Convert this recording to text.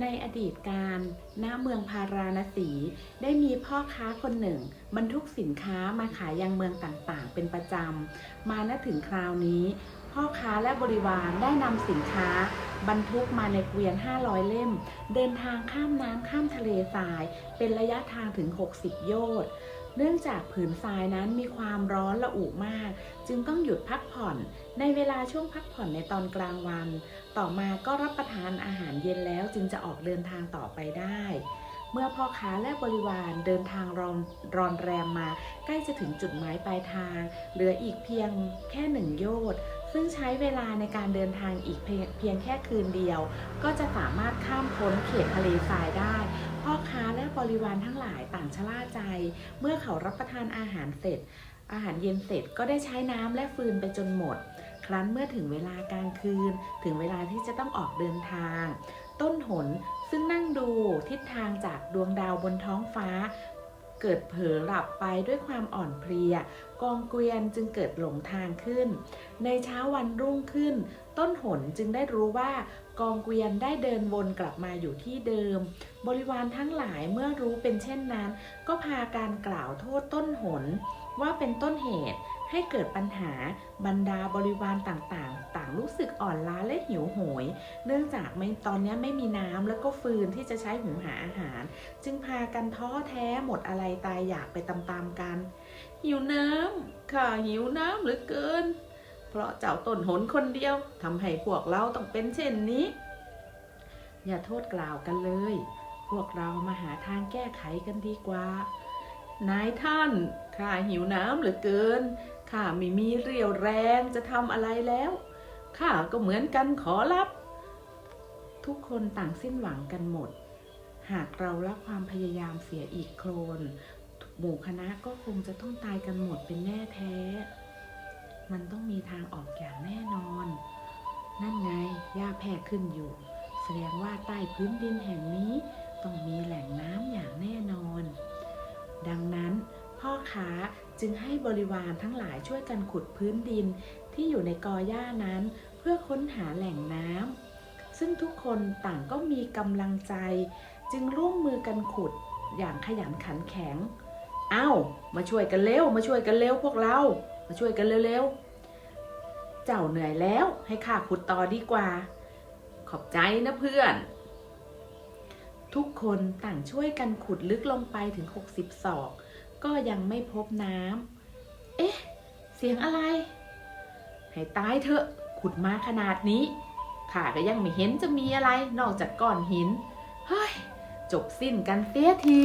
ในอดีตการณเมืองพาราณสี ได้มีพ่อค้าคนหนึ่ง บรรทุกสินค้ามาขายยังเมืองต่างๆ เป็นประจำ มาณถึงคราวนี้ พ่อค้าและบริวารได้นำสินค้า บรรทุกมาในเกวียน 500 เล่ม เดินทางข้ามน้ำข้ามทะเลทราย เป็นระยะทางถึง 60 โยชน์เนื่องจากผืนทรายนั้นมีความร้อนระอุมาก จึงต้องหยุดพักผ่อน ในเวลาช่วงพักผ่อนในตอนกลางวัน ต่อมาก็รับประทานอาหารเย็นแล้วจึงจะออกเดินทางต่อไปได้ เมื่อพ่อค้าและบริวารเดินทางรอนรอนแรมมา ใกล้จะถึงจุดหมายปลายทาง เหลืออีกเพียงแค่หนึ่งโยชน์ ซึ่งใช้เวลาในการเดินทางอีกเพียงแค่คืนเดียว ก็จะสามารถข้ามพ้นเขตทะเลทรายได้ พ่อค้าและบริวารทั้งหลายต่างชะล่าใจ เมื่อเขารับประทานอาหารเสร็จ อาหารเย็นเสร็จก็ได้ใช้น้ำและฟืนไปจนหมด ครั้นเมื่อถึงเวลากลางคืน ถึงเวลาที่จะต้องออกเดินทาง ต้นหนซึ่งนั่งดูทิศทางจากดวงดาวบนท้องฟ้า เกิดเผลอหลับไปด้วยความอ่อนเพลีย กองเกวียนจึงเกิดหลงทางขึ้น ในเช้าวันรุ่งขึ้น ต้นหนจึงได้รู้ว่ากองเกวียนได้เดินวนกลับมาอยู่ที่เดิม บริวารทั้งหลายเมื่อรู้เป็นเช่นนั้น ก็พาการกล่าวโทษต้นหนว่าเป็นต้นเหตุ ให้เกิดปัญหาบรรดาบริวารต่างๆ ต่างรู้สึกอ่อนล้าและหิวโหย เนื่องจากไม่ตอนนี้ไม่มีน้ำแล้วก็ฟืนที่จะใช้หุงหาอาหาร จึงพากันท้อแท้หมดอะไรตายอยากไปตามๆกัน หิวน้ำค่ะหิวน้ำเหลือเกิน เพราะเจ้าต้นหนคนเดียวทำให้พวกเราต้องเป็นเช่นนี้ อย่าโทษกล่าวกันเลย พวกเรามาหาทางแก้ไขกันดีกว่านายท่านข้าหิวน้ำเหลือเกิน ข้าไม่มีเรี่ยวแรงจะทำอะไรแล้วข้าก็เหมือนกันขอรับ ทุกคนต่างสิ้นหวังกันหมด หากเราละความพยายามเสียอีกโครนหมู่คณะก็คงจะต้องตายกันหมดเป็นแน่แท้ มันต้องมีทางออกอย่างแน่นอน นั่นไงหญ้าแพร่ขึ้นอยู่ แสดงว่าใต้พื้นดินแห่งนี้ ต้องมีแหล่งน้ำอย่างแน่นอน ค้าจึงให้บริวารทั้งหลายช่วยกันขุดพื้นดินที่อยู่ในกอหญ้านั้น เพื่อค้นหาแหล่งน้ำซึ่งทุกคนต่างก็มีกำลังใจ จึงร่วมมือกันขุดอย่างขยันขันแข็ง เอ้า มาช่วยกันเร็ว มาช่วยกันเร็วพวกเรา มาช่วยกันเร็วๆ เจ้าเหนื่อยแล้วให้ข้าขุดต่อดีกว่า ขอบใจนะเพื่อนทุกคนต่างช่วยกันขุดลึกลงไปถึง 60ศอก ก็ยังไม่พบน้ำ เอ๊ะ เสียงอะไร ให้ตายเถอะ ขุดมาขนาดนี้ ข้าก็ยังไม่เห็นจะมีอะไรนอกจากก้อนหิน เฮ้ย จบสิ้นกันเสียที